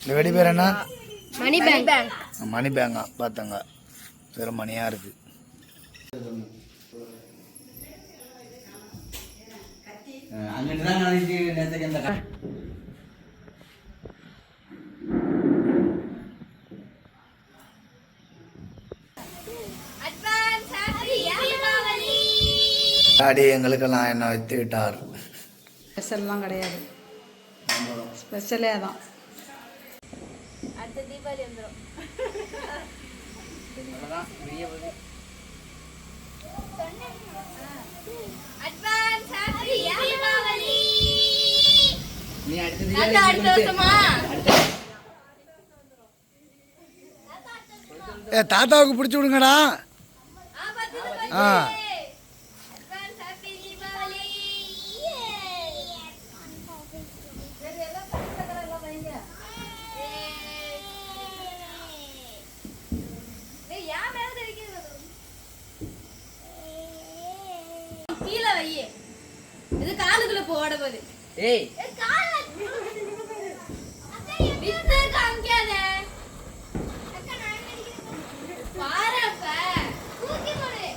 இந்த வெடி பேர் என்ன? மணி பேங்க் மணி பேங்கா பார்த்தாங்க வெறும் மணியாக இருக்குது டாடி எங்களுக்கெல்லாம் என்ன வைத்து விட்டார் ஸ்பெஷல்லாம் கிடையாது. ஸ்பெஷலே தான் அடுத்த தீபாவளி வந்துடும் அட்வான்ஸ் ஹாப்பி தீபாவளி. நீ அடுத்த வருஷமா? ஏ தாத்தாவுக்கு பிடிச்சி விடுங்கடா. ஆ அட்வான்ஸ் ஹாப்பி தீபாவளி கீழே வை இது போகுது ஏய். காமிக்காத? போடு.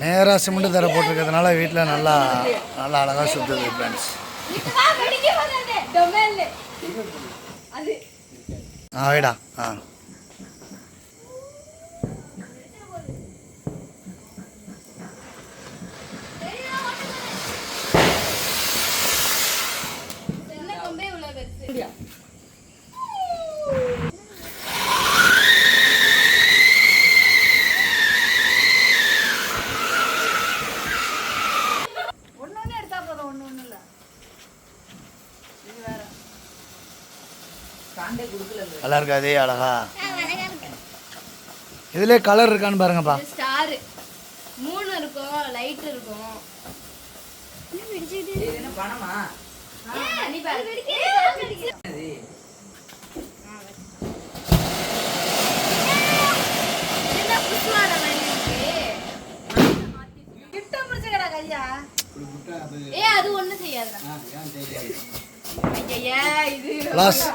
நேராக சிமெண்ட் தர போட்டிருக்கிறதுனால வீட்டில் நல்லா நல்லா அழகாக சுற்றுது ஃப்ரெண்ட்ஸ் வித்து வா வெடிக்க போதாதே டொமேல்ல அது ஆ வைடா ஆ சின்ன கொம்பே இவ்வளவு பெருசு ஒன்று ஒன்று எடுத்தா போதும் ஒன்று ஒன்றும் இல்லை நல்லா இருக்கா அதே அழகா? இதுலேயே கலர் இருக்கான்னு பாருங்கப்பா. ஸ்டார் மூணு இருக்கும் லைட் இருக்கும். ஏ அது. ஒண்ணும் செய்யாதுடா. பிடிக்குதா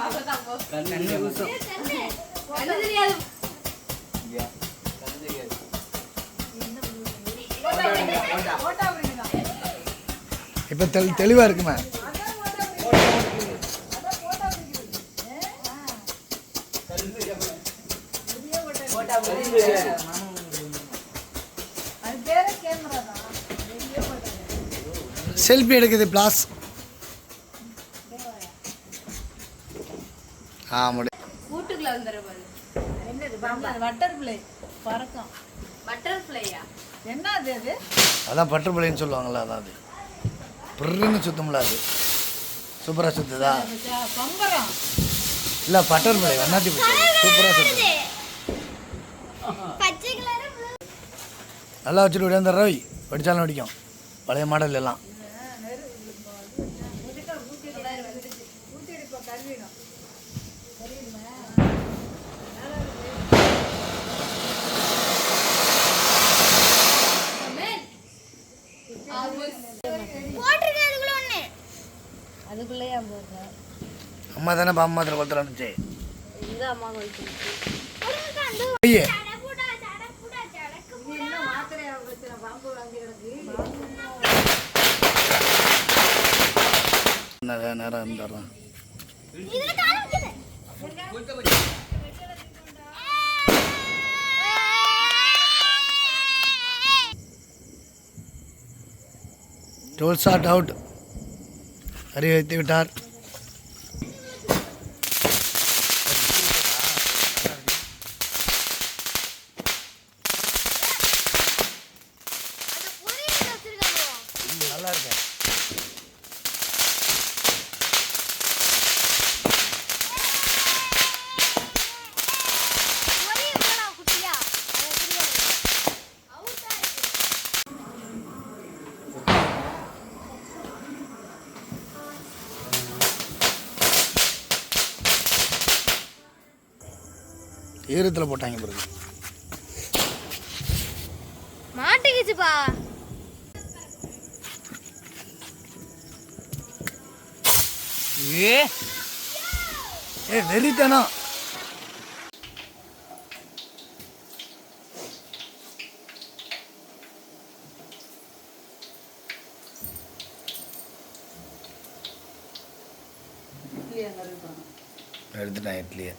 இப்போ தெளி தெளிவாக இருக்குமே? செல்ஃபி எடுக்குது ப்ளாஸ். ஆ முடி கூட்டுக்குள்ள வந்துடுற பாரு. என்னது பாம்பு? அது பட்டர்ஃப்ளை பறக்கும். பட்டர்ஃப்ளையா என்ன அது? அது அதான் பட்டர்ஃப்ளைன்னு சொல்லுவாங்கள்ல அதான் அது. பிறன்னு சுத்தம்ல அது. சூப்பராக சுற்றுதா ஜா- பம்பரம். இல்லை பட்டர்ஃப்ளை வண்ணாத்தி பூச்சி. சூப்பராக கலர் நல்லா வச்சுட்டு விட அந்த ரவி படித்தாலும் அடிக்கும். பழைய மாடல் எல்லாம். அதுக்குள்ளேயே போடுறேன் அம்மா தானே பாம்பு மாத்திரை இருந்துச்சு இந்த அம்மா ஐயே. நேரம் அவுட். அறிவித்து விட்டார். ஈரத்தில் போட்டாங்க பிறகு மாட்டிக்கிச்சுப்பா. ஏ. ஏ வெறித்தனம். எடுத்துட்டேன் இட்லியை.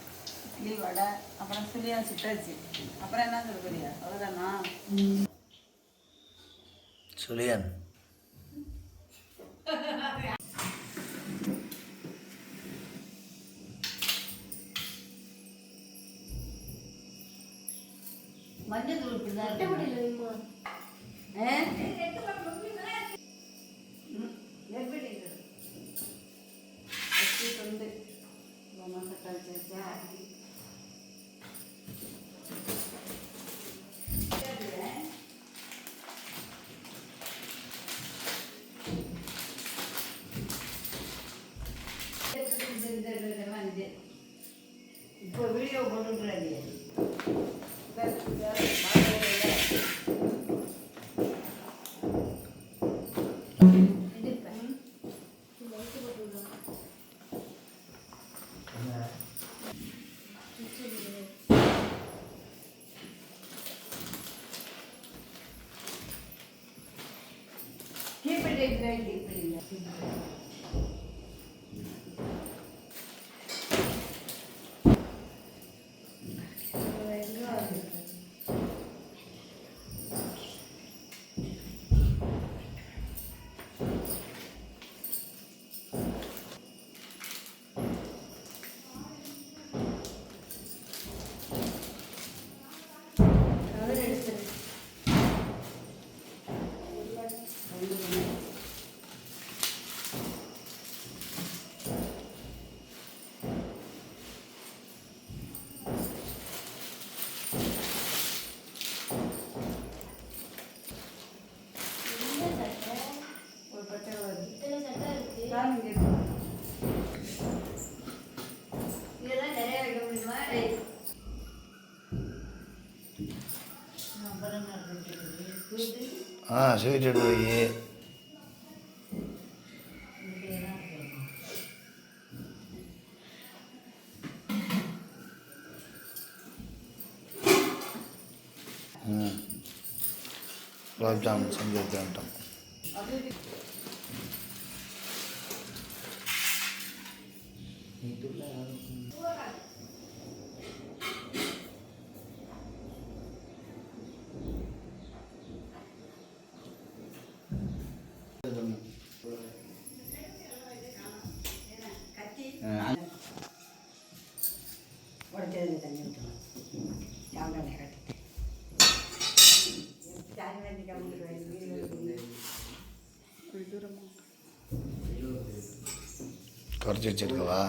இட்லி வடை அப்புறம் சுழியா சுட்டாச்சு. அப்புறம் என்ன சொல்லுறியா அவ்வளோதானா சுழியன். மஞ்சள் தூள் இப்படி தான் எப்படி தொண்டு மசாட்டா இப்போ வீடியோ போட்டுக்கிறாரு கீப்பிட்டு கீப்பிட்டு அப்புறம் என்ன இருக்குது? ஸ்வீட்டு ஆ ஸ்வீட் எடுத்து வை இப்படியெல்லாம் இருக்கணும். ம் குலாப் ஜாமுன் செஞ்சு எடுத்து வந்துட்டோம் உடச்சதுல தண்ணி ஊற்றணும் சாம்பிராணி கட்டி குறைச்சி வச்சிருக்கவா?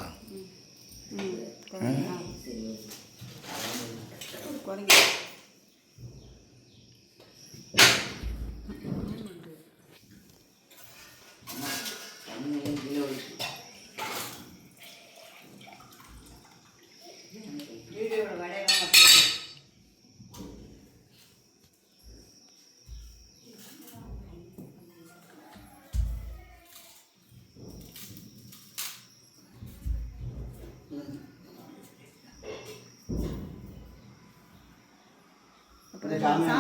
இந்த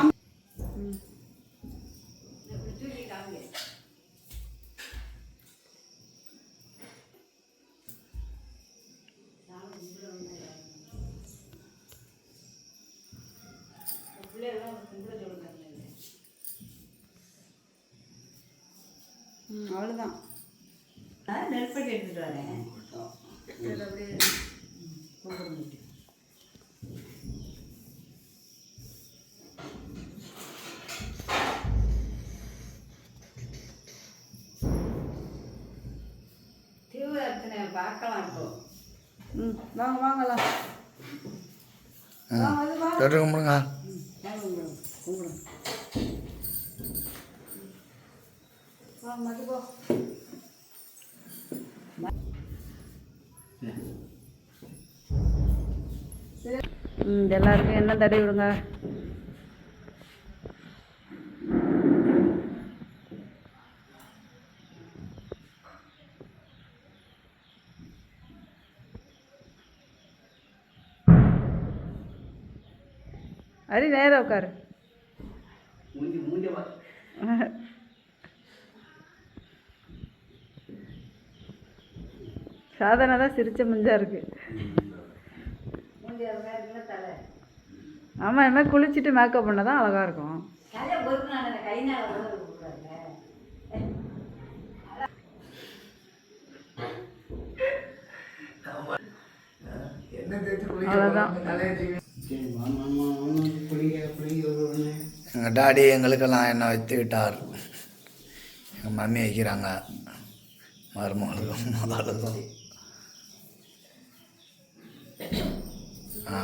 அவ்வளோதான் நான் நெருப்பட்டி எடுத்துட்டு வரேன். வாங்க வாங்கலாம். தொட்டு கும்பிடுங்க. எல்லாருக்கும் என்ன தடவி விடுங்க? அரி நேரா உட்காரு. சாதனை தான் சிரிச்ச முஞ்சா இருக்கு. ஆமாம் மாதிரி குளிச்சுட்டு மேக்கப் பண்ணால் தான் அழகாக இருக்கும். என்ன அவ்வளோதான் எங்கள் டாடி எங்களுக்கெல்லாம் எண்ணெய் வைத்து விட்டார் எங்கள் மம்மி வைக்கிறாங்க. மருமகளுக்கும் முதலுக்கும் ஆ.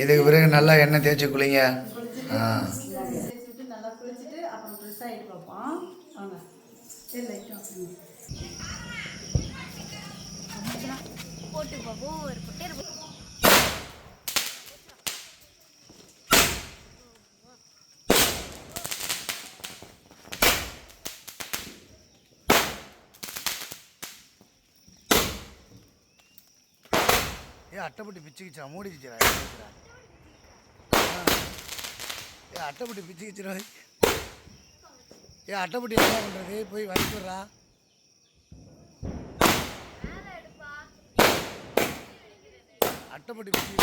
இதுக்கு பிறகு நல்லா எண்ணெய் தேய்ச்சி குளிங்க. ஆ. போட்டு நல்லா ஒரு அப்புறம் ஃப்ரெஷ் ஆகிட்டு பார்ப்போம் வாங்க சரி லைட்டாக போட்டு பார்ப்போம் ஒரு பொட்டை இருக்கும் ஏ அட்டைப்பட்டி பிச்சுக்கிச்சா மூடிக்கிச்சா ஏ அட்டைப்பட்டி பிச்சுக்கிச்சிரா ஏ அட்டைப்பட்டி என்ன பண்ணுறது போய் வலிக்கிறா அட்டைப்பட்டி பிச்சு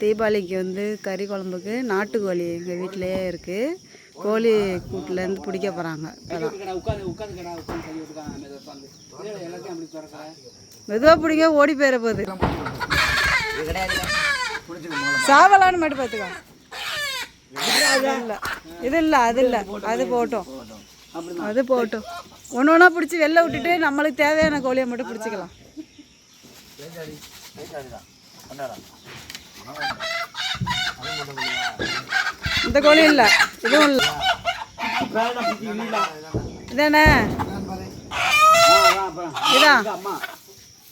தீபாவளிக்கு வந்து கறி குழம்புக்கு நாட்டுக்கோழி எங்கள் வீட்டிலேயே இருக்குது கோழி கூட்டிலேருந்து பிடிக்க போகிறாங்க மெதுவாக பிடிங்க ஓடி போயிட போகுது. சாவலான்னு மட்டும் பார்த்துக்கோ. அது இல்லை இது இல்லை அது இல்லை அது போட்டோம். அது போட்டோம். ஒன்று ஒன்றா பிடிச்சி வெளில விட்டுட்டு நம்மளுக்கு தேவையான கோழியை மட்டும் பிடிச்சிக்கலாம். இந்த கோழி இல்லை. இதுவும் இல்லை. இதானே? இதான்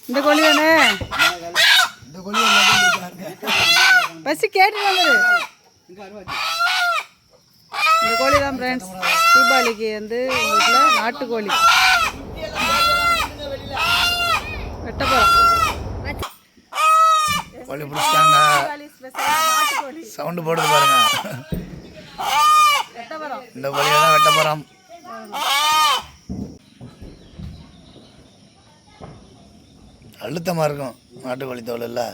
இந்த கோழி தானே? பசி கேட்டு வந்துடு இந்த கோழி தான் ஃப்ரெண்ட்ஸ் தீபாவளிக்கு வந்து வீட்டில் நாட்டுக்கோழி வெட்ட போகிறோம் கோழி பிடிச்சிட்டாங்க நாட்டுக்கோழி சவுண்டு போடுது பாருங்க. இந்த கோழியை தான் வெட்ட போகிறோம் அழுத்தமாக இருக்கும் நாட்டுக்கோழி தோல் இல்லை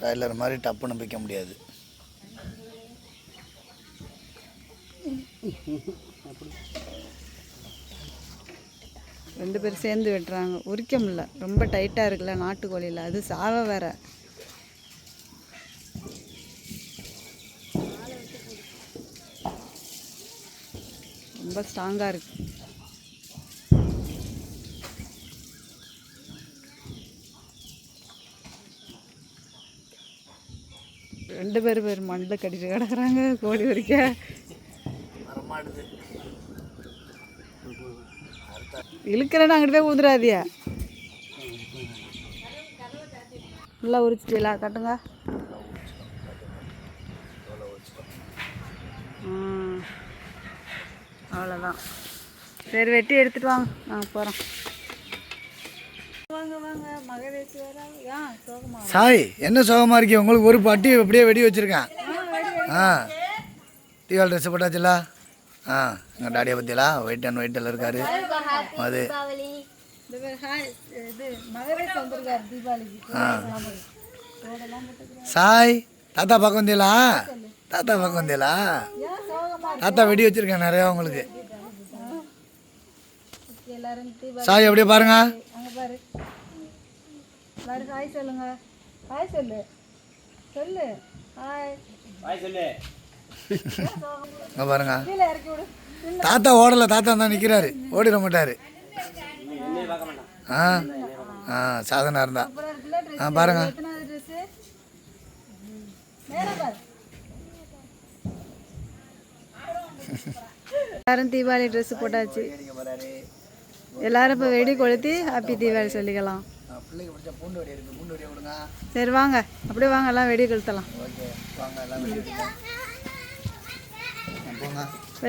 டைலர் மாதிரி டப்புன்னு பிக்க முடியாது. ரெண்டு பேரும் சேர்ந்து வெட்டுறாங்க. உரிக்க முடில ரொம்ப டைட்டாக இருக்குல்ல நாட்டுக்கோழியில். அது சாவை வேற. ரொம்ப ஸ்ட்ராங்காக இருக்கு. ரெண்டு பேர் பேர் மண்ணில் கட்டிட்டு கிடக்குறாங்க கோழி வரைக்கும் இழுக்கிறேன்னு அங்கிட்டு போய் ஊதுறாதியா நல்லா உரிச்சிட்டீங்களா கட்டுங்க. அவ்வளோதான் சரி வெட்டி எடுத்துட்டு வாங்க. நாங்கள் போகிறோம் சாய் என்ன சோகமாக இருக்கீங்க? உங்களுக்கு ஒரு பட்டி அப்படியே வெடி வச்சுருக்கேன். ஆ தீபாவளி ட்ரெஸ் போட்டாச்சுல? ஆ எங்கள் டாடியை பற்றிலாம் ஒயிட் அண்ட் ஒயிட்டில் இருக்காரு. அது ஹாய் சாய் தாத்தா பார்க்க வந்தீங்களா தாத்தா பார்க்க வந்தீங்களா தாத்தா வெடி வச்சுருக்கேன் நிறையா உங்களுக்கு. இருக்கு எல்லாரும் தீபாவளி சாய் அப்படியே பாருங்க. அங்கே பாரு. பாரு ஹாய் சொல்லுங்க. ஹாய் சொல்லு. சொல்லு. ஹாய். சொல்லு. இங்கே பாருங்க. கீழே இறக்கி விடு. தாத்தா ஓடலை தாத்தா தான் நிற்கிறாரு ஓடிட மாட்டார். ஆ ஆ சாதனை இருந்தா. ஆ பாருங்க. எல்லாரும் தீபாவளி ட்ரெஸ் போட்டாச்சு. எல்லாரும் இப்போ வெடி கொளுத்தி ஹாப்பி தீபாவளி சொல்லிக்கலாம். சரி வாங்க. அப்படியே வாங்க எல்லாம் வெடி கொளுத்தலாம்.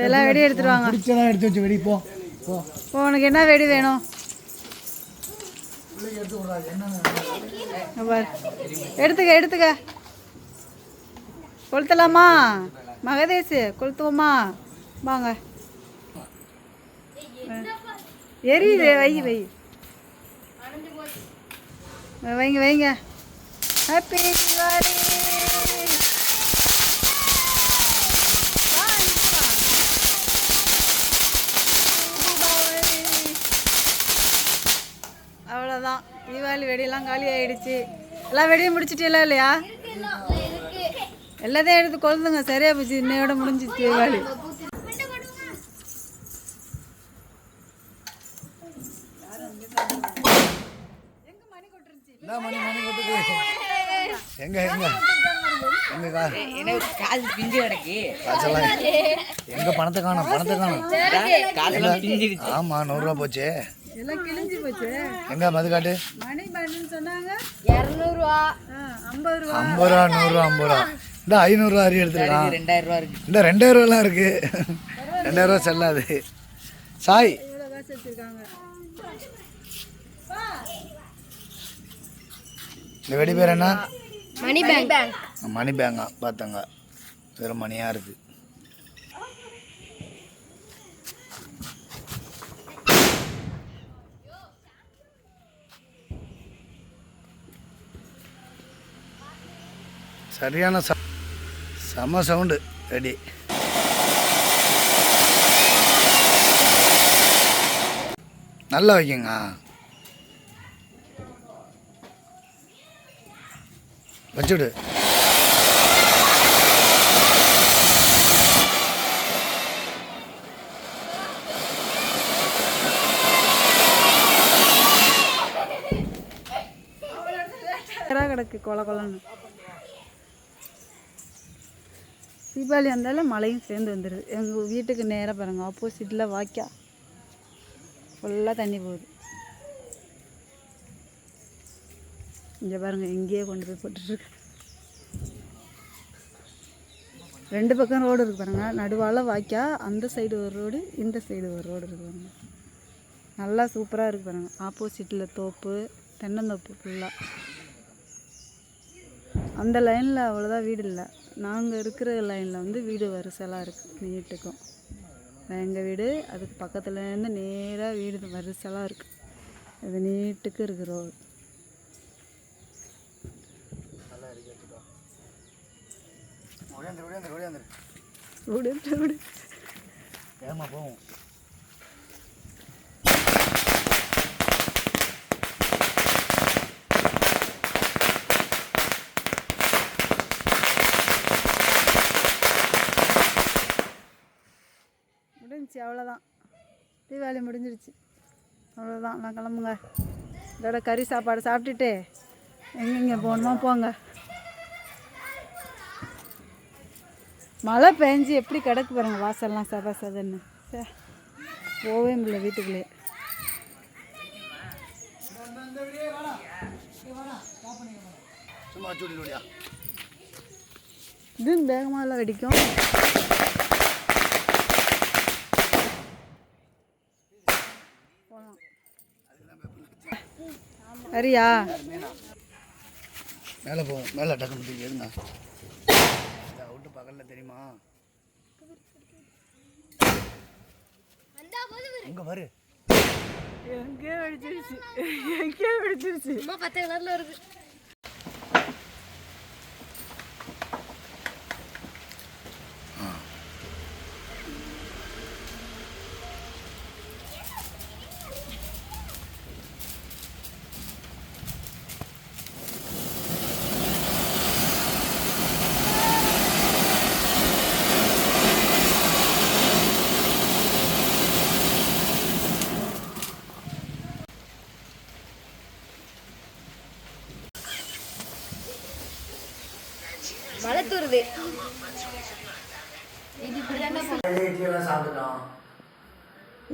எல்லாம் வெடி வெடிக்கலாம் போங்க எல்லாம் வெடி எடுத்துட்டு வாங்க பிடிச்சதான் எடுத்து வச்சு வெடி போ போ. இப்போ உனக்கு என்ன வெடி வேணும்? இங்க பாரு. எடுத்துக்க எடுத்துக்க. கொளுத்தலாமா? மகதேஷ் கொளுத்துவோமா? வாங்க. எரியுது வை வை. வைங்க வைங்க. ஹாப்பி தீபாவளி அவ்வளோதான் தீபாவளி வெடியெல்லாம் காலி ஆயிடுச்சு. எல்லாம் வெடியும் முடிச்சிட்டீங்களா இல்லையா? எல்லாத்தையும் எடுத்து கொழுந்துங்க சரியா போச்சு. இன்னையோட முடிஞ்சிச்சு தீபாவளி. என்ன மணி மணி கொட்டுது? எங்க எங்க? எங்க கா எனக்கு கால் பிஞ்சு கிடக்கு. எங்க? பணத்தை காணும்? பணத்தை காணும். ஆமா நூறுரூவா போச்சு. எல்லாம் கிழிஞ்சு போச்சு. எங்க மதுக்காட்டு? மணி பண்ணுன்னு சொன்னாங்க. இரநூறுவா. ஐம்பது ரூபா. ஐம்பது ரூபா நூறுரூவா ஐம்பது ரூபா. இந்த ஐநூறுரூவா அரி எடுத்துருக்கான் ரெண்டாயிரம் ரூபா இருக்கு. இந்த ரெண்டாயிரம் ரூபாலாம் இருக்கு. ரெண்டாயிரம் ரூபா செல்லாது. சாய். இவ்வளோ காசு வச்சிருக்காங்க. இந்த வெடி பேர் என்ன? மணி பேங்க். மணி பேங்கா பார்த்தாங்க. வெறும் மணியாக இருக்கு. சரியான ச செம சவுண்டு ரெடி நல்லா வைக்குங்க வச்சுடு கிடக்கு கொல கொலன்னு தீபாவளி வந்தாலும் மழையும் சேர்ந்து வந்துடுது எங்கள் வீட்டுக்கு நேராக பாருங்கள் ஆப்போசிட்டில் வாய்க்கா. ஃபுல்லாக தண்ணி போகுது. இங்கே பாருங்கள் எங்கேயே கொண்டு போய் போட்டுருக்கு ரெண்டு பக்கம் ரோடு இருக்குது பாருங்கள் நடுவால் வாய்க்கா அந்த சைடு ஒரு ரோடு இந்த சைடு ஒரு ரோடு இருக்கு பாருங்க. நல்லா சூப்பராக இருக்குது பாருங்கள் ஆப்போசிட்டில் தோப்பு தென்னந்தோப்பு ஃபுல்லாக அந்த லைனில் அவ்வளோதான் வீடு இல்லை. நாங்கள் இருக்கிற லைனில் வந்து வீடு வரிசலாக இருக்குது நீட்டுக்கும். எங்கள் வீடு அதுக்கு பக்கத்துலேருந்து நேராக வீடு வரிசலாக இருக்குது அது நீட்டுக்கு இருக்கு ரோடு ஒழியாந்துரு ரோடு ரோடு ஏமா போவோம் முடிஞ்சிச்சு அவ்வளோதான் தீபாவளி முடிஞ்சிருச்சு. அவ்வளோதான் நான் கிளம்புங்க. இதோட கறி சாப்பாடு சாப்பிட்டுட்டு எங்கெங்கே போகணுமோ போங்க. மழை பெஞ்சு எப்படி கிடக்கு பாருங்க வாசல்லாம் சதா சதன்னு. சே போகவே முடியல வீட்டுக்குள்ளே சும்மா சூடி ஓடியா? இது வேகமாக எல்லாம் வெடிக்கும். சரியா? மேலே போவோம் மேலே டக்குனு தூக்கி எடுங்க. அவுட்டு பகலில் தெரியுமா? எங்கே பாரு எங்கேயோ வெடிச்சிருச்சு. எங்கேயோ வெடிச்சிருச்சு. அம்மா பச்சை கலர்ல இருக்கு.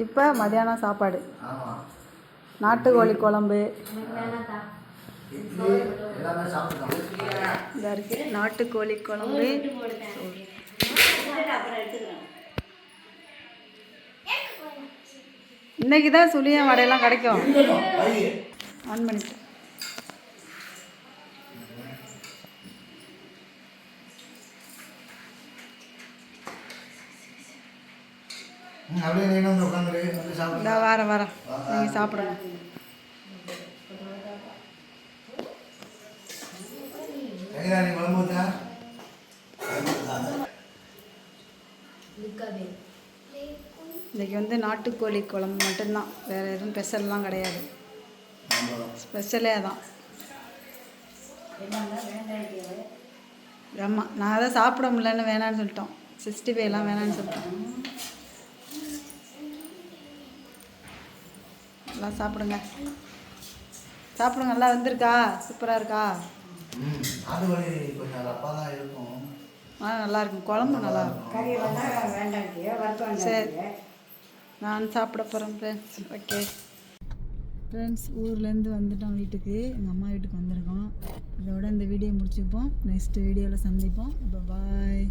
இப்போ மதியானம் சாப்பாடு. நாட்டுக்கோழி குழம்பு. இதாக இருக்குது நாட்டுக்கோழி குழம்பு. இன்னைக்கு தான் சுழியன் வடையெல்லாம் கிடைக்கும். ஆன் பண்ணிட்டு. அப்படியே நீ வந்து உட்காந்துரு வந்து சாப்பிடு. வாரம் வரேன் நீங்கள் சாப்பிடுங்க நீ குழம்பு ஊத்தா இன்றைக்கி வந்து நாட்டுக்கோழி குழம்பு மட்டும்தான். வேறு எதுவும் ஸ்பெஷல்லாம் கிடையாது. ஸ்பெஷலே அதான். ஆமாம் நான் அதை சாப்பிட முடியலன்னு வேணான்னு சொல்லிட்டோம். சிக்ஸ்டி ஃபைவ்லாம் வேணான்னு சொல்லிட்டோம். எல்லாம் சாப்பிடுங்க. சாப்பிடுங்க நல்லா வந்திருக்கா? சூப்பராக இருக்கா? ஆ நல்லா இருக்கும். குழம்பு நல்லா இருக்கும். சரி. நான் சாப்பிட போகிறேன் ஃப்ரெண்ட்ஸ் ஓகே ஃப்ரெண்ட்ஸ் ஊர்லேருந்து வந்துட்டோம் வீட்டுக்கு. எங்கள் அம்மா வீட்டுக்கு வந்திருக்கோம். இதோட இந்த வீடியோ முடிச்சுப்போம் நெக்ஸ்ட் வீடியோவில் சந்திப்போம். பாய்